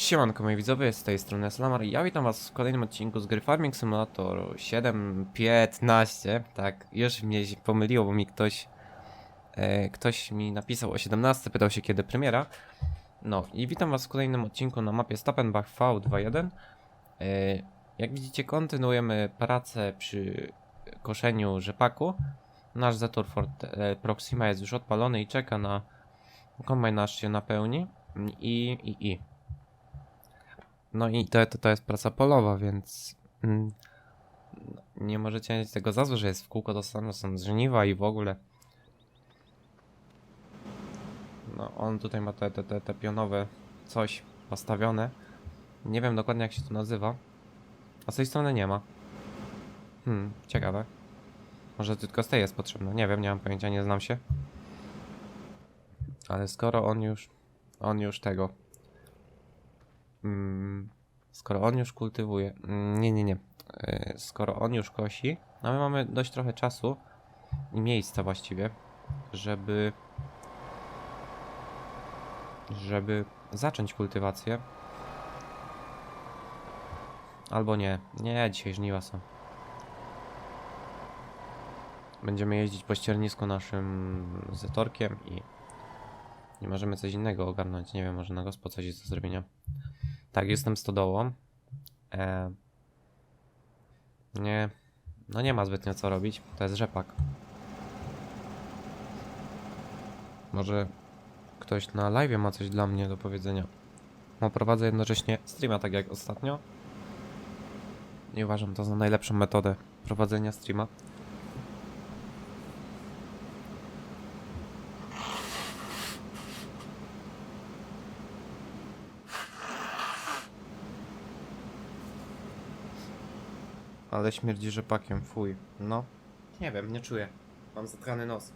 Siemanko moi widzowie, z tej strony Slamar. Ja witam was w kolejnym odcinku z gry Farming Simulator 7.15 Tak, już mnie pomyliło, bo mi ktoś e, Ktoś mi napisał o 17, pytał się kiedy premiera. No i witam was w kolejnym odcinku na mapie Stappenbach V21 e, Jak widzicie kontynuujemy pracę przy koszeniu rzepaku. Nasz Zetor Ford e, Proxima jest już odpalony i czeka na kombajn nasz się napełni. I, i, i. No i to, to, to jest praca polowa, więc mm, nie możecie mieć tego za złe, że jest w kółko to samo, są żniwa i w ogóle. No on tutaj ma te, te, te, te pionowe coś postawione. Nie wiem dokładnie jak się to nazywa. A z tej strony nie ma. Hmm, ciekawe. Może tylko z tej jest potrzebne. Nie wiem, nie mam pojęcia, nie znam się. Ale skoro on już, on już tego, skoro on już kultywuje. Mm, nie, nie, nie. E, Skoro on już kosi, no my mamy dość trochę czasu i miejsca właściwie, żeby. żeby zacząć kultywację. Albo nie. Nie, dzisiaj żniwa są. Będziemy jeździć po ściernisku naszym zetorkiem i nie możemy coś innego ogarnąć. Nie wiem, może na gospo coś jest do zrobienia. Tak, jestem stodołą. E... Nie. No nie ma zbytnio co robić. To jest rzepak. Może ktoś na live ma coś dla mnie do powiedzenia. No, prowadzę jednocześnie streama, tak jak ostatnio. Nie uważam to za najlepszą metodę prowadzenia streama. Ale śmierdzi rzepakiem, fuj. No. Nie wiem, nie czuję. Mam zatkany nos.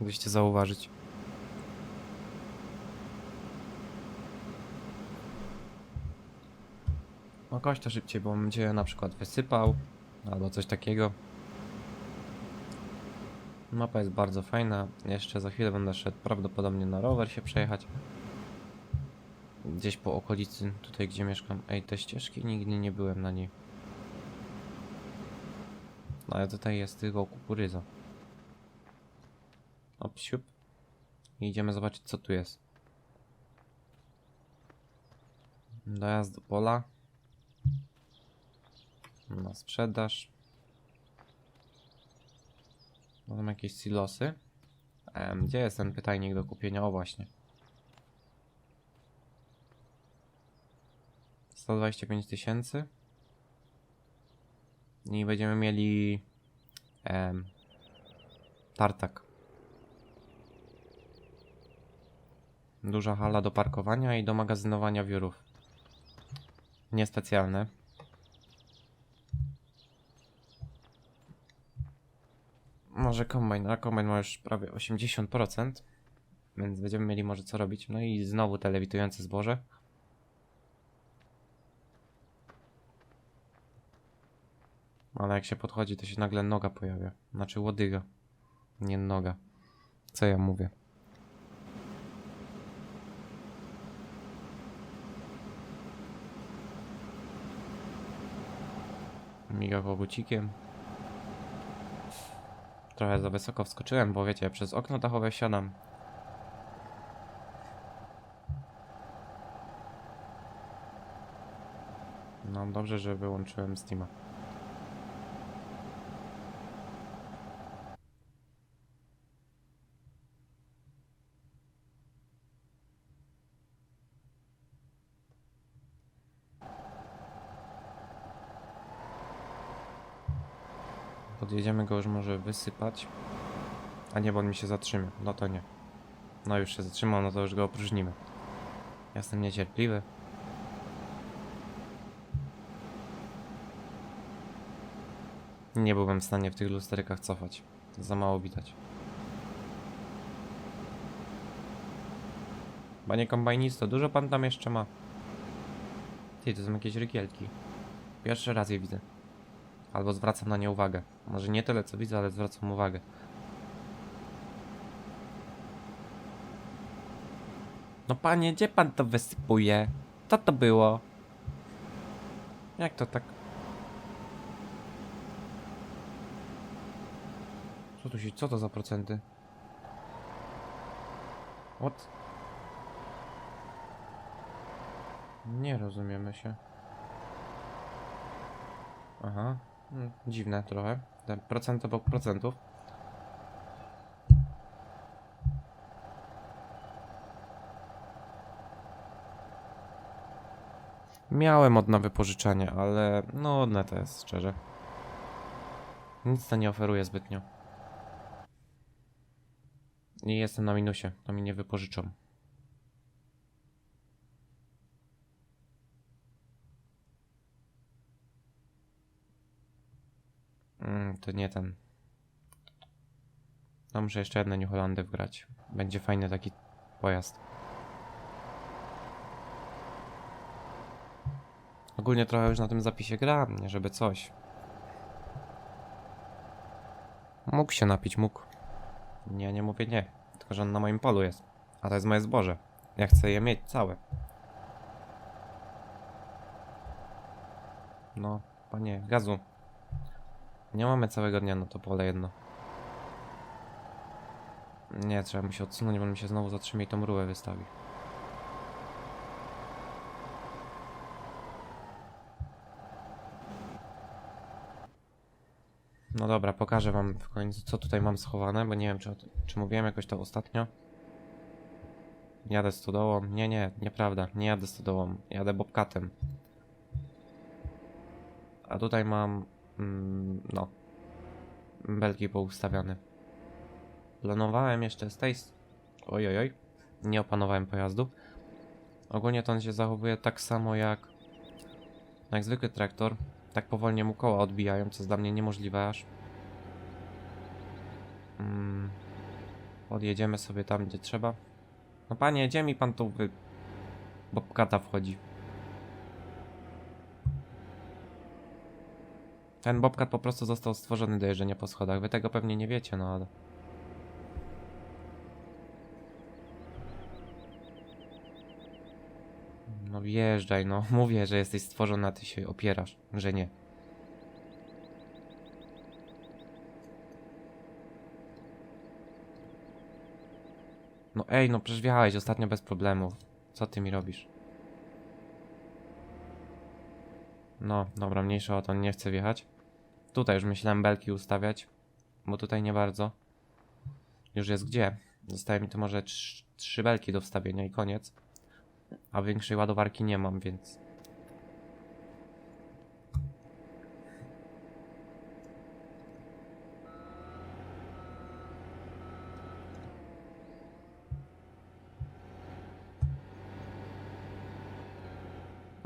Mogliście zauważyć. No kość to szybciej, bo będzie na przykład wysypał albo coś takiego. Mapa jest bardzo fajna. Jeszcze za chwilę będę szedł prawdopodobnie na rower się przejechać. Gdzieś po okolicy, tutaj gdzie mieszkam. Ej, te ścieżki nigdy nie byłem na niej. No ale tutaj jest tylko kukurydza. Op, siup. I idziemy zobaczyć co tu jest. Dojazd do pola. Na sprzedaż. Mam jakieś silosy. Em, gdzie jest ten pytajnik do kupienia? O właśnie. 125 tysięcy. I będziemy mieli em, tartak. Duża hala do parkowania i do magazynowania wiórów. Niespecjalne. Może kombajn, a kombajn ma już prawie 80%. Więc będziemy mieli może co robić. No i znowu te lewitujące zboże. Ale jak się podchodzi, to się nagle noga pojawia. Znaczy łodyga. Nie noga. Co ja mówię? Miga kogucikiem. Trochę za wysoko wskoczyłem, bo wiecie, przez okno dachowe siadam. No dobrze, że wyłączyłem Steama. Podjedziemy go już może wysypać. A nie, bo on mi się zatrzyma. No to nie. No już się zatrzymał, no to już go opróżnimy. Jestem niecierpliwy. Nie byłbym w stanie w tych lusterkach cofać. Za mało widać. Panie kombajnisto, dużo pan tam jeszcze ma? Ty, to są jakieś rygielki. Pierwszy raz je widzę. Albo zwracam na nie uwagę. Może nie tyle co widzę, ale zwracam uwagę. No panie, gdzie pan to wysypuje? Co to było? Jak to tak? Co tu się, co to za procenty? What? Nie rozumiemy się. Aha, dziwne trochę. Procent obok procentów. Miałem od na wypożyczanie, ale no nudne to jest, szczerze. Nic to nie oferuje zbytnio. I jestem na minusie, to mi nie wypożyczą. Mm, to nie ten. No muszę jeszcze jedne New Hollandy wgrać. Będzie fajny taki pojazd. Ogólnie trochę już na tym zapisie gram, nie żeby coś. Mógł się napić, mógł. Nie, nie mówię nie. Tylko, że on na moim polu jest. A to jest moje zboże. Ja chcę je mieć całe. No, panie, gazu. Nie mamy całego dnia na to pole jedno. Nie, trzeba mu się odsunąć, bo mi się znowu zatrzyma i tą rurę wystawi. No dobra, pokażę wam w końcu, co tutaj mam schowane, bo nie wiem, czy, czy mówiłem jakoś to ostatnio. Jadę stodołą. Nie, nie, nieprawda. Nie jadę stodołą. Jadę bobcatem. A tutaj mam... Mm, no. Belki poustawiane. Planowałem jeszcze z tej... s- Oj, oj, oj. Nie opanowałem pojazdu. Ogólnie to on się zachowuje tak samo jak... Jak zwykły traktor. Tak powolnie mu koła odbijają, co jest dla mnie niemożliwe aż. Mm, podjedziemy sobie tam, gdzie trzeba. No panie, gdzie mi pan tu wy... Bobkata wchodzi? Ten Bobcat po prostu został stworzony do jeżdżenia po schodach. Wy tego pewnie nie wiecie, no ale... No wjeżdżaj, no. Mówię, że jesteś stworzony, a ty się opierasz, że nie. No ej, no przecież wjechałeś ostatnio bez problemów. Co ty mi robisz? No, dobra, mniejsza o to, nie chcę wjechać. Tutaj już myślałem belki ustawiać, bo tutaj nie bardzo. Już jest gdzie? Zostaje mi tu może trz- trzy belki do wstawienia i koniec. A większej ładowarki nie mam, więc...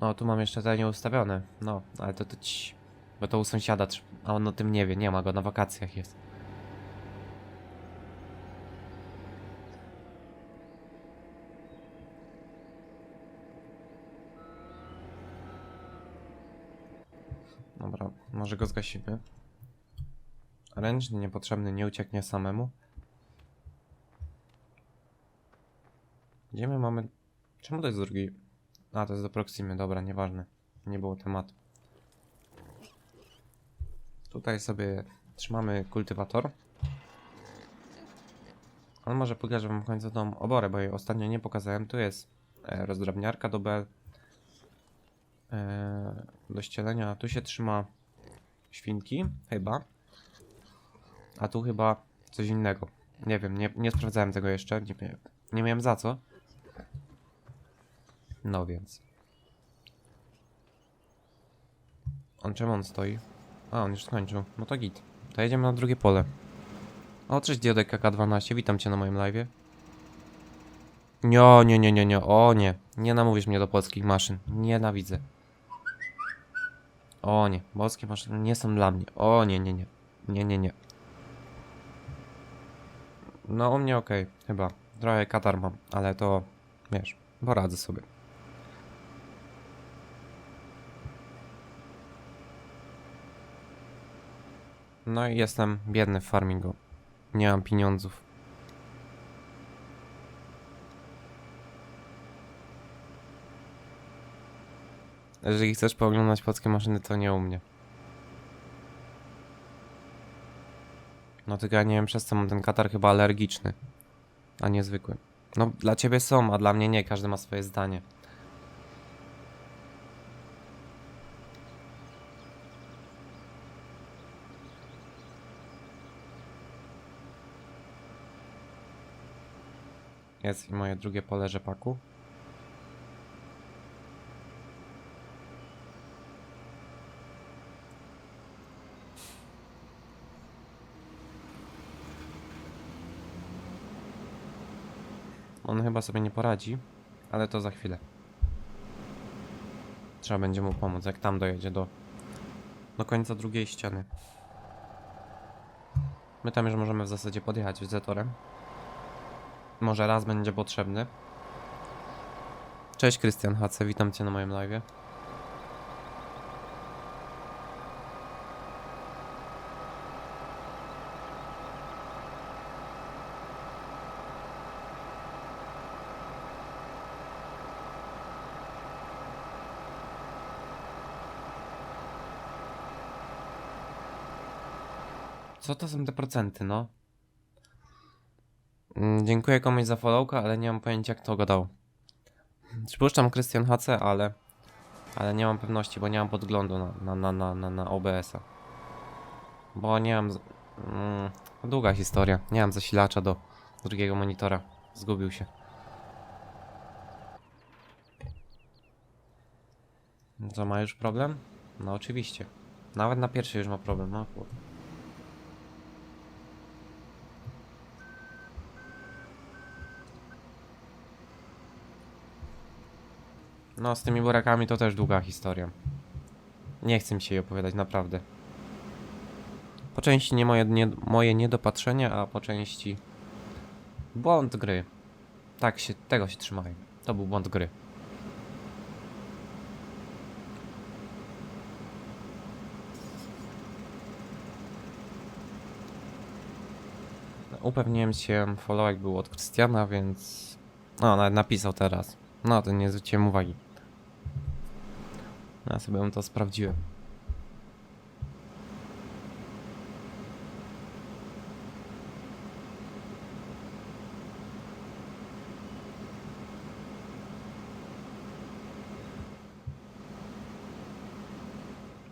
No, tu mam jeszcze te nieustawione. No, ale to to ci... Bo to u sąsiada, a on o tym nie wie, nie ma go, na wakacjach jest. Dobra, może go zgasimy. Ręczny, niepotrzebny, nie ucieknie samemu. Gdzie my mamy... Czemu to jest drugi... A, to jest do Proximy, dobra, nieważne. Nie było tematu. Tutaj sobie trzymamy kultywator. Ale może pokażę wam w końcu tą oborę, bo jej ostatnio nie pokazałem. Tu jest e, rozdrabniarka do bel. E, do ścielenia. Tu się trzyma świnki, chyba. A tu chyba coś innego. Nie wiem, nie, nie sprawdzałem tego jeszcze. Nie, nie miałem za co. No więc. On czemu on stoi? A, on już skończył. No to git. To jedziemy na drugie pole. O, cześć Diodek KK12, witam cię na moim live'ie. Nie, nie, nie, nie, nie, o nie. Nie namówisz mnie do polskich maszyn. Nienawidzę. O nie, polskie maszyny nie są dla mnie. O nie, nie, nie. Nie, nie, nie. No u mnie okej, chyba. Trochę katar mam, ale to, wiesz, poradzę sobie. No i jestem biedny w farmingu. Nie mam pieniądzów. Jeżeli chcesz pooglądać polskie maszyny, to nie u mnie. No tylko ja nie wiem przez co mam ten katar chyba alergiczny, a nie zwykły. No dla ciebie są, a dla mnie nie, każdy ma swoje zdanie. Jest i moje drugie pole rzepaku. On chyba sobie nie poradzi, ale to za chwilę. Trzeba będzie mu pomóc, jak tam dojedzie do, do końca drugiej ściany. My tam już możemy w zasadzie podjechać z Zetorem. Może raz będzie potrzebny. Cześć Krystian HC, witam Cię na moim live. Co to są te procenty, no? Dziękuję komuś za followka, ale nie mam pojęcia kto go dał. Przypuszczam Krystian HC, ale... Ale nie mam pewności, bo nie mam podglądu na, na, na, na, na, OBS-a. Bo nie mam... z- Mm, długa historia. Nie mam zasilacza do drugiego monitora. Zgubił się. Co, ma już problem? No oczywiście. Nawet na pierwszy już ma problem, no. No, z tymi burakami to też długa historia. Nie chcę mi się jej opowiadać, naprawdę. Po części nie moje, nie, moje niedopatrzenie, a po części błąd gry. Tak się, tego się trzymałem. To był błąd gry. Upewniłem się, followek był od Krystiana, więc... No, nawet napisał teraz. No, to nie zwróciłem uwagi. Ja sobie to sprawdziłem.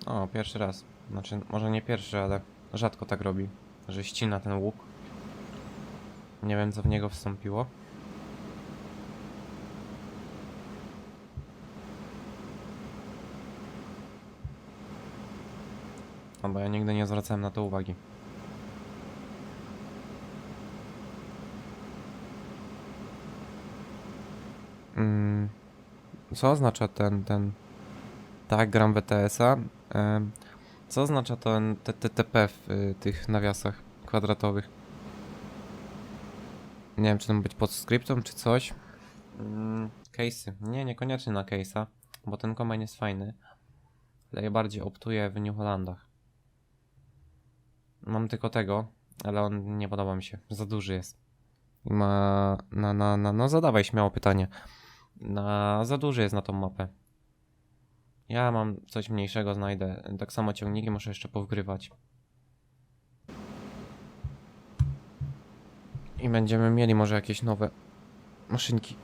O, pierwszy raz. Znaczy, może nie pierwszy, ale rzadko tak robi, że ścina ten łuk. Nie wiem, co w niego wstąpiło. No bo ja nigdy nie zwracałem na to uwagi. Mm, co oznacza ten, ten... Tak, gram WTS-a. Em, Co oznacza ten TTP w y, tych nawiasach kwadratowych? Nie wiem, czy to ma być pod skryptem, czy coś. Mm, case'y. Nie, niekoniecznie na case'a, bo ten kombajn jest fajny. Ale ja bardziej optuję w New Hollandach. Mam tylko tego, ale on nie podoba mi się. Za duży jest. Ma. Na, na, na, no zadawaj śmiało pytanie. Na, za duży jest na tą mapę. Ja mam coś mniejszego, znajdę. Tak samo ciągniki muszę jeszcze powgrywać. I będziemy mieli może jakieś nowe maszynki.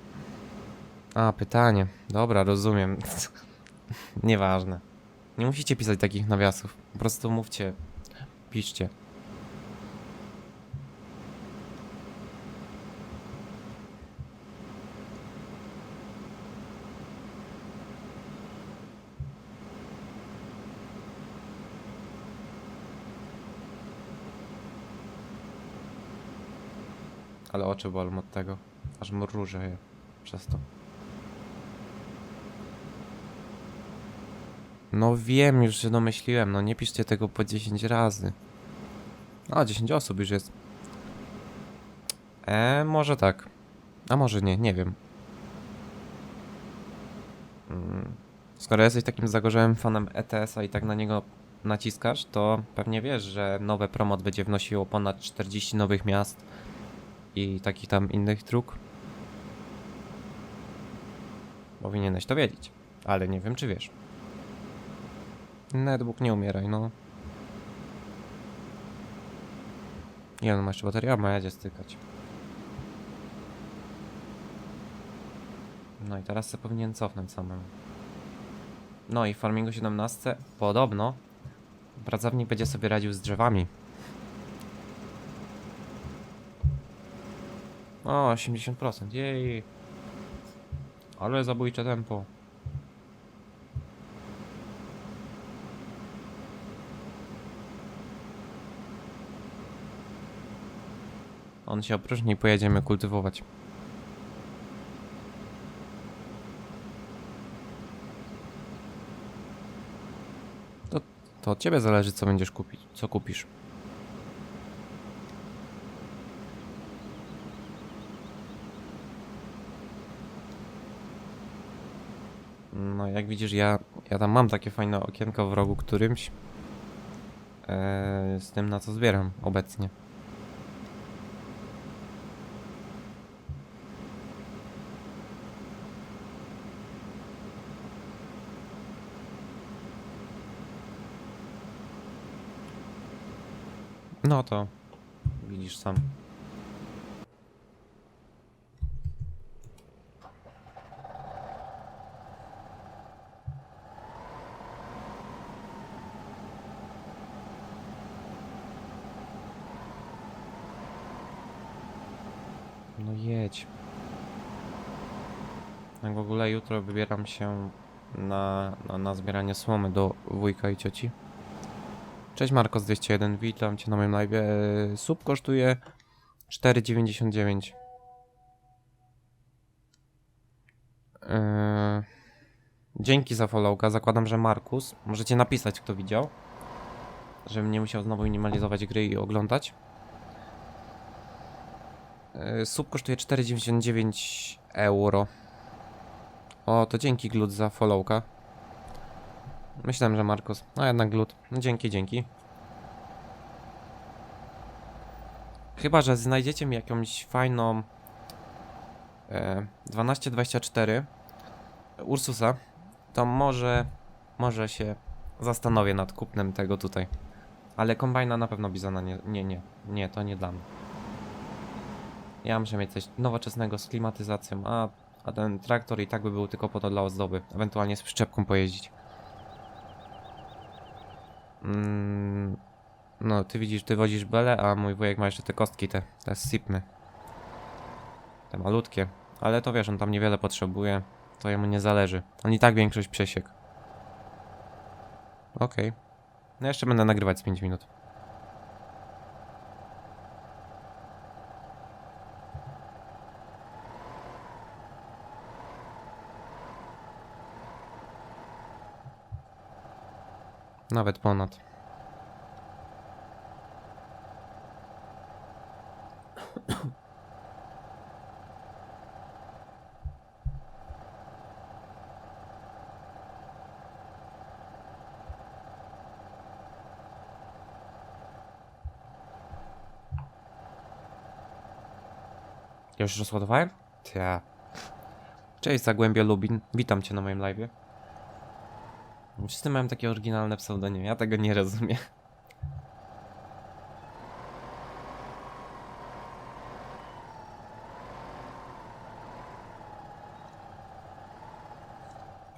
A, pytanie. Dobra, rozumiem. Nieważne. Nie musicie pisać takich nawiasów. Po prostu mówcie. Piszcie. Ale oczy bolą od tego. Aż mrużę je przez to. No wiem, już się domyśliłem, no nie piszcie tego po 10 razy. A, 10 osób już jest. E, może tak. A może nie, nie wiem. Mm, Skoro jesteś takim zagorzałym fanem ETS-a i tak na niego naciskasz, to pewnie wiesz, że nowe promot będzie wnosiło ponad 40 nowych miast i takich tam innych dróg. Powinieneś to wiedzieć, ale nie wiem czy wiesz. Netbook nie umieraj, no. Ile on ma jeszcze baterii? A ma jedzie stykać. No i teraz se powinien cofnąć samemu. No i w Farmingu 17 podobno pracownik będzie sobie radził z drzewami. O, 80%, jej. Ale zabójcze tempo. On się opróżni i pojedziemy kultywować. To, to od ciebie zależy, co będziesz kupić, co kupisz. No, jak widzisz, ja, ja tam mam takie fajne okienko w rogu którymś. Eee, z tym, na co zbieram obecnie. No to widzisz sam. No jedź. Tak w ogóle jutro wybieram się na, na, na zbieranie słomy do wujka i cioci. Cześć Markos 201, witam cię na moim live. Eee, Sub kosztuje 4,99. Eee, dzięki za followka, zakładam, że Markus. Możecie napisać kto widział. Żebym nie musiał znowu minimalizować gry i oglądać. Eee, Sub kosztuje 4,99 euro. O, to dzięki Glut za followka. Myślałem, że Markus. No jednak Glut. No dzięki, dzięki. Chyba, że znajdziecie mi jakąś fajną e, 1224 Ursusa, to może może się zastanowię nad kupnem tego tutaj. Ale kombajna na pewno Bizona nie, nie, nie, nie, to nie dla mnie. Ja muszę mieć coś nowoczesnego z klimatyzacją, a, a ten traktor i tak by był tylko po to dla ozdoby. Ewentualnie z przyczepką pojeździć. Mm, no, ty widzisz, ty wozisz belę, a mój wujek ma jeszcze te kostki, te, te sipny. Te malutkie. Ale to wiesz, on tam niewiele potrzebuje. To jemu nie zależy. On i tak większość przesiek. Okej. No jeszcze będę nagrywać z 5 minut. Nawet ponad. Ja już rozładowałem? Ja. Cześć Zagłębie Lubin, witam cię na moim live'ie. Wszyscy mają takie oryginalne pseudonimy, ja tego nie rozumiem.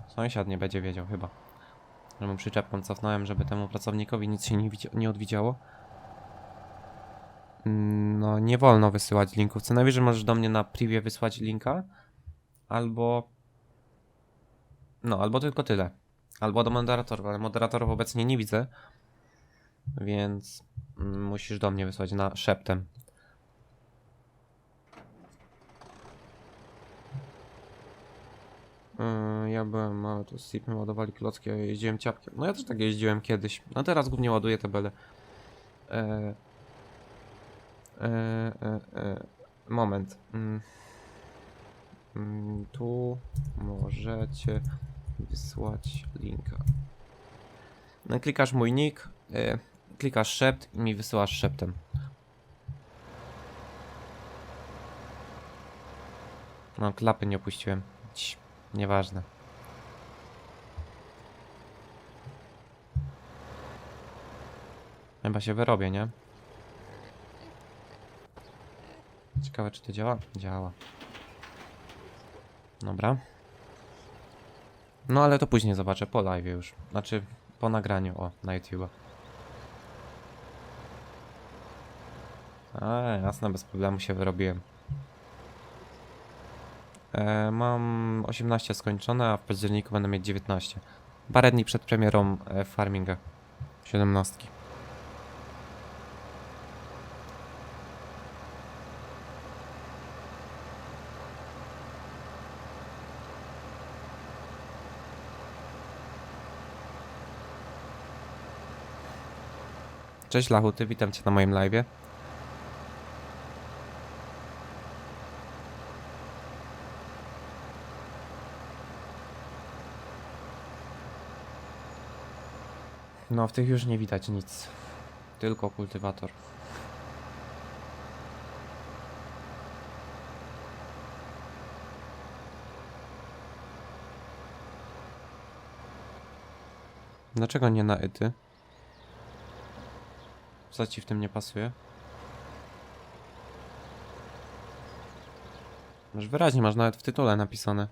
Sąsiad nie będzie wiedział chyba. Że mu przyczepką cofnąłem, żeby temu pracownikowi nic się nie, nie odwidziało. Mm, No, nie wolno wysyłać linków. Co najwyżej możesz do mnie na privie wysłać linka. Albo... No, albo tylko tyle. Albo do moderatorów, ale moderatorów obecnie nie widzę. Więc musisz do mnie wysłać na szeptem. Yy, Ja byłem mały, to z ładowali klocki, a ja jeździłem ciapkiem. No ja też tak jeździłem kiedyś. No teraz głównie ładuję. E, e, e, e, moment. Mm. Mm, Tu możecie wysłać linka. No, klikasz mój nick, e, klikasz szept i mi wysyłasz szeptem. No, klapy nie opuściłem. Ć, Nieważne. Chyba się wyrobię, nie? Ciekawe, czy to działa? Działa. Dobra. No ale to później zobaczę po live już. Znaczy po nagraniu, o, na YouTube. A, jasne, bez problemu się wyrobiłem. E, mam 18 skończone, a w październiku będę mieć 19. Parę dni przed premierą e, Farminga. 17. Cześć Lachuty, witam Cię na moim live'ie. No, w tych już nie widać nic. Tylko kultywator. Dlaczego nie na ety? Co ci w tym nie pasuje? Masz wyraźnie, masz nawet w tytule napisane.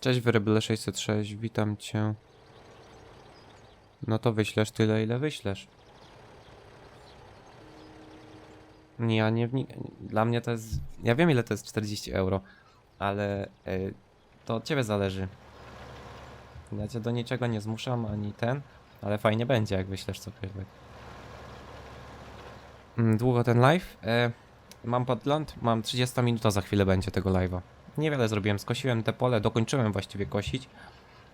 Cześć Wyrybyle 606, witam cię. No to wyślesz tyle, ile wyślesz. Ja nie wnik... Dla mnie to jest... Ja wiem ile to jest 40 euro, ale y, to od ciebie zależy. Ja cię do niczego nie zmuszam, ani ten, ale fajnie będzie jak wyślesz cokolwiek. Mm, Długo ten live? E, mam podgląd, mam 30 minut, za chwilę będzie tego live'a. Niewiele zrobiłem, skosiłem te pole, dokończyłem właściwie kosić.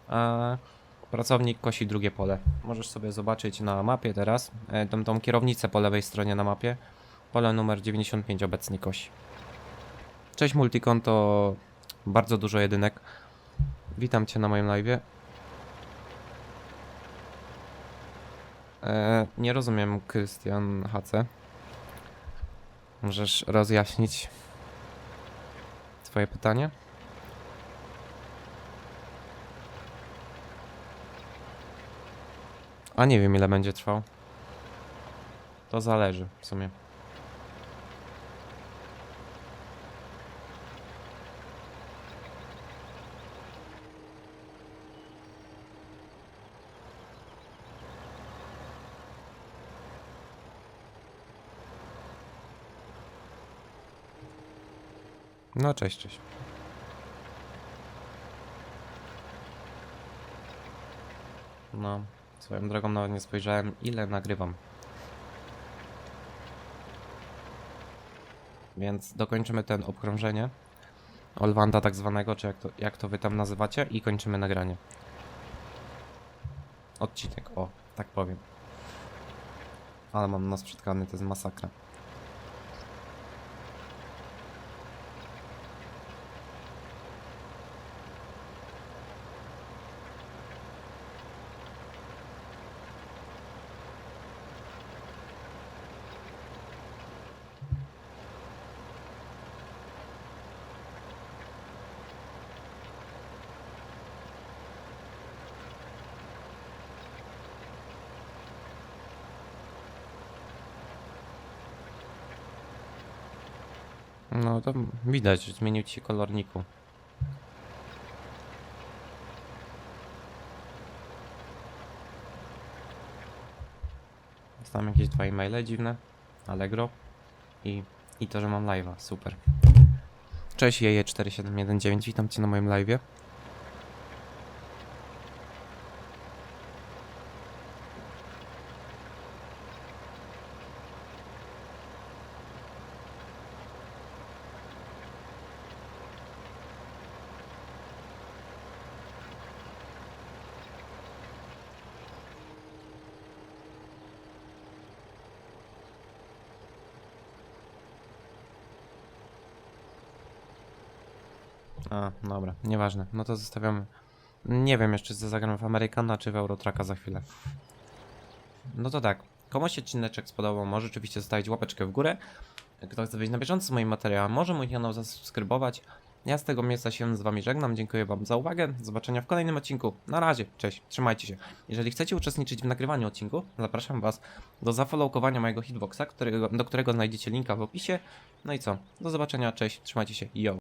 A pracownik kosi drugie pole. Możesz sobie zobaczyć na mapie teraz, e, tą, tą kierownicę po lewej stronie na mapie. Pole numer 95 obecnie kosi. Cześć Multikonto, bardzo dużo jedynek. Witam Cię na moim live'ie. E, nie rozumiem, Krystian HC. Możesz rozjaśnić swoje pytanie? A nie wiem ile będzie trwał. To zależy w sumie. No cześć, cześć. No, swoją drogą nawet nie spojrzałem ile nagrywam. Więc dokończymy ten obkrążenie. Olwanda tak zwanego, czy jak to, jak to wy tam nazywacie i kończymy nagranie. Odcinek, o, tak powiem. Ale mam nos przytkany, to jest masakra. No to widać, że zmienił ci się kolorniku. Dostałem jakieś dwa e-maile dziwne. Allegro. I, I to, że mam live'a. Super. Cześć Jeje4719, witam cię na moim live'ie. A, dobra, nieważne. No to zostawiamy. Nie wiem jeszcze, czy zagram w Amerykana, czy w Eurotraka za chwilę. No to tak. Komuś się odcineczek spodobał, może oczywiście zostawić łapeczkę w górę. Kto chce być na bieżąco z moim materiałem, może mój kanał zasubskrybować. Ja z tego miejsca się z wami żegnam, dziękuję wam za uwagę, do zobaczenia w kolejnym odcinku. Na razie, cześć, trzymajcie się. Jeżeli chcecie uczestniczyć w nagrywaniu odcinku, zapraszam was do zafollowkowania mojego hitboxa, którego, do którego znajdziecie linka w opisie. No i co, do zobaczenia, cześć, trzymajcie się, yo.